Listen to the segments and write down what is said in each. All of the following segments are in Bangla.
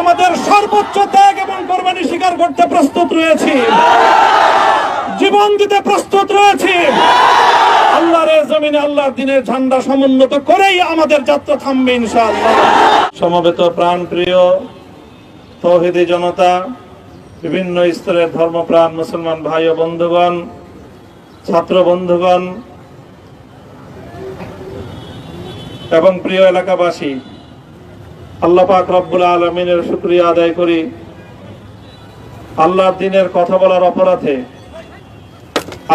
আমাদের সর্বোচ্চ ত্যাগ এবং কোরবানি স্বীকার করতে প্রস্তুত রয়েছি। জীবন দিতে প্রস্তুত রয়েছি। আল্লাহর জমিনে, আল্লাহর দিনের ঝান্ডা সমুন্নত করেই আমাদের যাত্রা থামবে ইনশাআল্লাহ। সমবেত প্রাণ প্রিয় তৌহিদি জনতা, বিভিন্ন স্তরের ধর্মপ্রাণ, মুসলমান ভাই ও বন্ধুগণ, ছাত্র বন্ধুগণ, এবং প্রিয় এলাকাবাসী আল্লাহ পাক রব্বুল আলমিনের শুক্রিয়া আদায় করি। আল্লাহর দিনের কথা বলার অপরাধে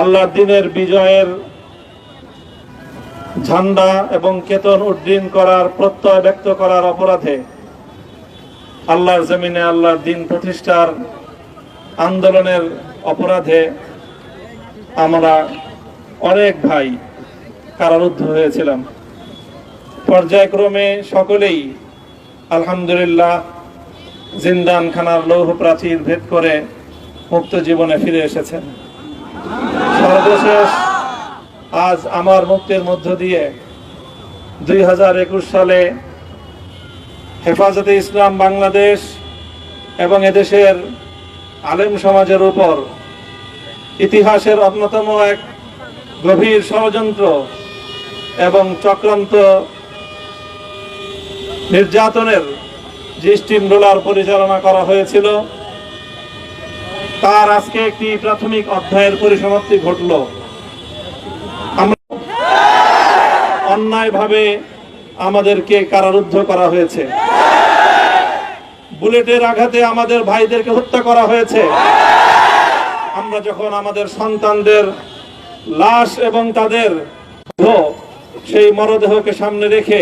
আল্লাহর দিনের বিজয়ের ঝান্ডা এবং কেতন উড্ডীন করার, প্রত্যয় ব্যক্ত করার অপরাধে আল্লাহর জমিনে আল্লাহর দিন প্রতিষ্ঠার আন্দোলনের অপরাধে আমরা অনেক ভাই কারারুদ্ধ হয়েছিলাম। পর্যায়ক্রমে সকলেই আলহামদুলিল্লাহ জিন্দান খানার লৌহ প্রাচীর ভেদ করে মুক্ত জীবনে ফিরে এসেছেন। সর্বশেষ আজ আমার মুক্তির মধ্য দিয়ে দুই হাজার একুশ সালে হেফাজতে ইসলাম বাংলাদেশ এবং এদেশের আলেম সমাজের উপর ইতিহাসের অন্যতম এক গভীর ষড়যন্ত্র এবং চক্রান্ত নির্যাতনের যে স্টিম রোলার পরিচালনা করা হয়েছিল, তার আজকে একটি প্রাথমিক অধ্যায়ের পরিসমাপ্তি ঘটল। আমরা অন্যায়ভাবে আমাদেরকে কারারুদ্ধ করা হয়েছে। বুলেটের আঘাতে আমাদের ভাইদেরকে হত্যা করা হয়েছে। আমরা যখন আমাদের সন্তানদের লাশ এবং তাদের সেই মরদেহকে সামনে রেখে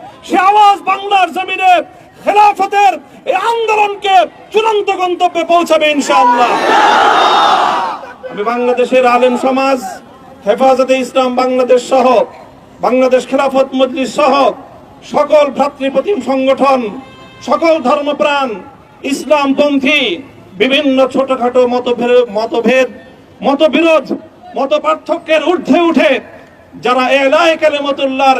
সে আওয়াজ বাংলার জমিনে খেলাফতের এই আন্দোলনকে চূড়ান্ত গন্তব্যে পৌঁছাবে ইনশাআল্লাহ। আমি বাংলাদেশের আলেম সমাজ, হেফাজতে ইসলাম বাংলাদেশ সহ, বাংলাদেশ খেলাফত মজলিস সহ সকল ভ্রাতৃপ্রতিম সংগঠন, সকল ধর্মপ্রাণ, ইসলামপন্থী, বিভিন্ন ছোটখাটো মতভেদ মতভেদ, মতবিরোধ মত পার্থক্যের ঊর্ধ্বে উঠে যারা এলায় কালেমতুল্লাহর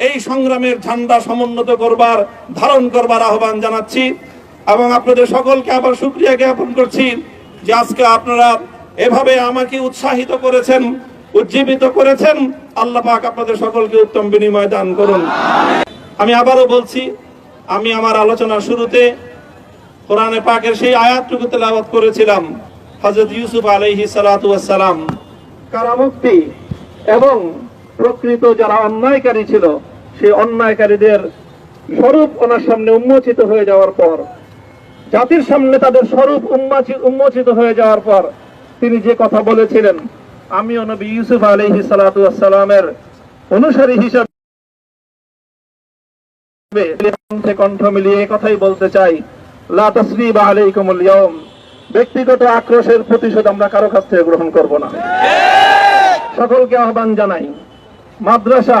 এই সংগ্রামের ঝান্ডা সমুন্নত করবার, ধারণ করবার আহ্বান জানাচ্ছি এবং আপনাদের সকলকে আবার শুক্রিয়া জ্ঞাপন করছি যে আজকে আপনারা এভাবে আমাকে উৎসাহিত করেছেন, উজ্জীবিত করেছেন। আল্লাহ পাক আপনাদের সকলকে উত্তম বিনিময় দান করুন। আমি আবারও বলছি, আমি আমার আলোচনার শুরুতে কোরআনে পাকের সেই আয়াতটুকু তেলাওয়াত করেছিলাম, হযরত ইউসুফ আলহি ওয়াসসালাম। কারামুক্তি এবং প্রকৃত যারা অন্যায়কারী ছিল সেই অন্যায়কারীদের স্বরূপ ওনার সামনে উন্মোচিত হয়ে যাওয়ার পর জাতির সামনে তাদের স্বরূপ উন্মোচিত হয়ে যাওয়ার পর তিনি যে কথা বলেছিলেন আমিও নবী ইউসুফ আলহি সালামের অনুসারী হিসাবে কণ্ঠে কণ্ঠ মিলিয়ে কথাই বলতে চাই লা তাসরিবা আলাইকুমুল ইয়াউম ব্যক্তিগত আক্রোশের প্রতিশোধ আমরা কারও কাছ থেকে গ্রহণ করব না। সকলকে আহ্বান জানাই মাদ্রাসা